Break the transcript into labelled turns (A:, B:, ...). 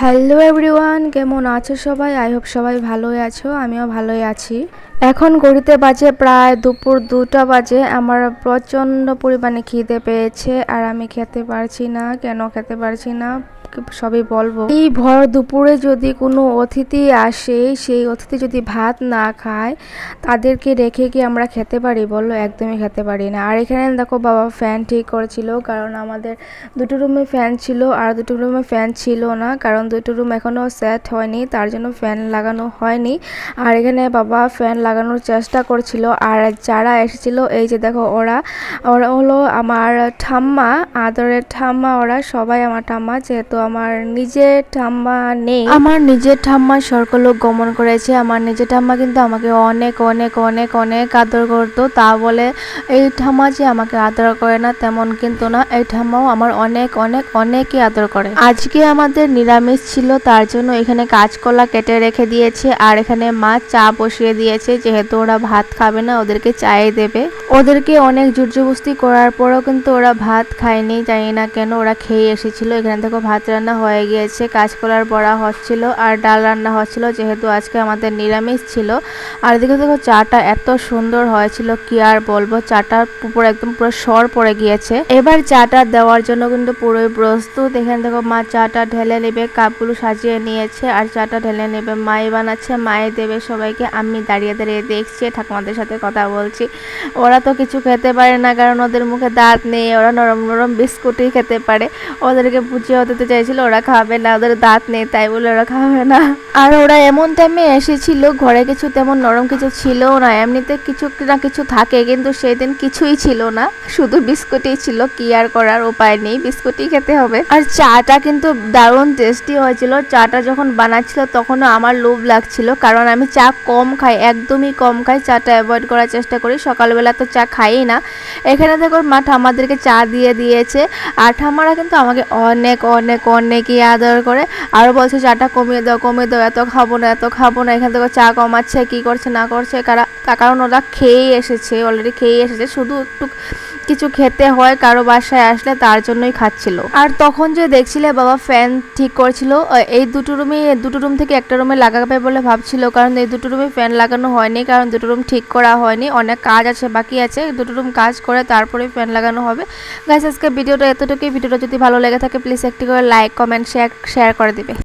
A: Hello everyone কেমন আছো সবাই? আই হোপ সবাই ভালোই আছো, আমিও ভালোই আছি। এখন ঘড়িতে বাজে প্রায় দুপুর দুটা বাজে, আমার প্রচণ্ড পরিমাণে খিদে পেয়েছে আর আমি খেতে পারছি না, কেন খেতে পারছি না? সবই বলব। এই ভর দুপুরে যদি কোনো অতিথি আসে, সেই অতিথি যদি ভাত না খায়, তাদেরকে রেখে কি আমরা খেতে পারি বলল একদমই খেতে পারি না। আর এখানে দেখো বাবা ফ্যান ঠিক করেছিল, কারণ আমাদের দুটো রুমে ফ্যান ছিল আর দুটো রুমে ফ্যান ছিল না, কারণ দুটো রুম এখনও সেট হয়নি, তার জন্য ফ্যান লাগানো হয়নি। আর এখানে বাবা ফ্যান লাগানোর চেষ্টা করছিল, আর যারা এসেছিল, এই যে দেখো ওরা ওরা হলো আমার ঠাম্মা, আদরের ঠাম্মা, ওরা সবাই আমার ঠাম্মা, যেহেতু আমার নিজের ঠাম্মা নেই। আমার নিজের ঠাম্মা স্বর্গলোক গমন করেছে। আমার নিজের ঠাম্মা কিন্তু আমাকে অনেক অনেক অনেক অনেক আদর করতো। তা বলে, এই ঠাম্মা যে আমাকে আদর করে না, তেমন কিন্তু না। এই ঠাম্মাও আমার অনেক অনেক, অনেকই আদর করে। আজকে আমাদের নিরামিষ ছিল, তার জন্য এখানে কাঁচকলা কেটে রেখে দিয়েছে। আর এখানে মা চা বসিয়ে দিয়েছে। যেহেতু ওরা ভাত খাবে না, ওদেরকে চায়ে দেবে। ওদেরকে অনেক জুরজবস্তি করার পরেও কিন্তু ওরা ভাত খায়নি। জানি না কেন, ওরা খেয়ে এসেছিল। এখানে দেখো ভাত রান্না হয়ে গিয়েছে। কাঁচকলার বড়া হচ্ছিল আর ডাল রান্না হচ্ছিল, যেহেতু আজকে আমাদের নিরামিষ ছিল। আর এদিকে দেখো, চাটা এত সুন্দর হয়েছিল, কি আর বলব চাটার উপর একদম পুরো সর পড়ে গিয়েছে। এবার চাটা দেওয়ার জন্য কিন্তু পুরোই প্রস্তুত। এখানে দেখো, মা চাটা ঢেলে নেবে, কাপগুলো সাজিয়ে নিয়েছে আর চাটা ঢেলে নেবে। মাই বানাচ্ছে মায়ে দেবে সবাইকে। আমি দাঁড়িয়ে দাঁড়িয়ে দেখছি, ঠাকুমাদের সাথে কথা বলছি। ওরা তো কিছু খেতে পারে না, কারণ ওদের মুখে দাঁত নেই। ওরা নরম নরম বিস্কুটই খেতে পারে। ওদেরকে বুঝিয়ে হতে চাইছিল ওরা খাবে না, ওদের দাঁত নেই, তাই বলে ওরা খাবে না। আর ওরা এমন টাইমে এসেছিল, ঘরে কিছু তেমন নরম কিছু ছিল না, এমনিতে কিছু না কিছু থাকে, কিন্তু সেই দিন কিছুই ছিল না। শুধু বিস্কুটই ছিল, কি আর করার উপায় নেই, বিস্কুটই খেতে হবে। আর চাটা কিন্তু দারুণ টেস্টি হয়েছিল, চাটা যখন বানাচ্ছিল তখনও আমার লোভ লাগছিল, কারণ আমি চা কম খাই, একদমই কম খাই, চাটা অ্যাভয়েড করার চেষ্টা করি, সকালবেলা তো চা খাই না। এখানে দেখো, মা ঠাম্মাদেরকে চা দিয়ে দিয়েছে, আর ঠাম্মারা কিন্তু আমাকে অনেক অনেক অনেকই আদর করে। আরও বলছে, চাটা কমিয়ে দাও কমিয়ে দাও, এত খাব না, এত খাব না, এখান থেকে চা কমাচ্ছে, কি করছে না করছে? কারা কারণ ওরা খেয়েই এসেছে অলরেডি খেয়ে এসেছে, শুধু একটু কিছু খেতে হয়, কারও বাসায় আসলে তার জন্যই খাচ্ছিল। আর তখন যে দেখছিলে বাবা ফ্যান ঠিক করছিল এই দুটো রুমে দুটো রুম থেকে একটা রুমে লাগাবে বলে ভাবছিল, কারণ এই দুটো রুমে ফ্যান লাগানো হয়নি, কারণ দুটো রুম ঠিক করা হয়নি, অনেক কাজ আছে, বাকি আছে, দুটো রুম কাজ করে তারপরে ফ্যান লাগানো হবে। গাইস আজকে ভিডিওটা এতটুকুই। ভিডিওটা যদি ভালো লেগে থাকে প্লিজ একটি করে লাইক কমেন্ট শেয়ার শেয়ার করে দিবে।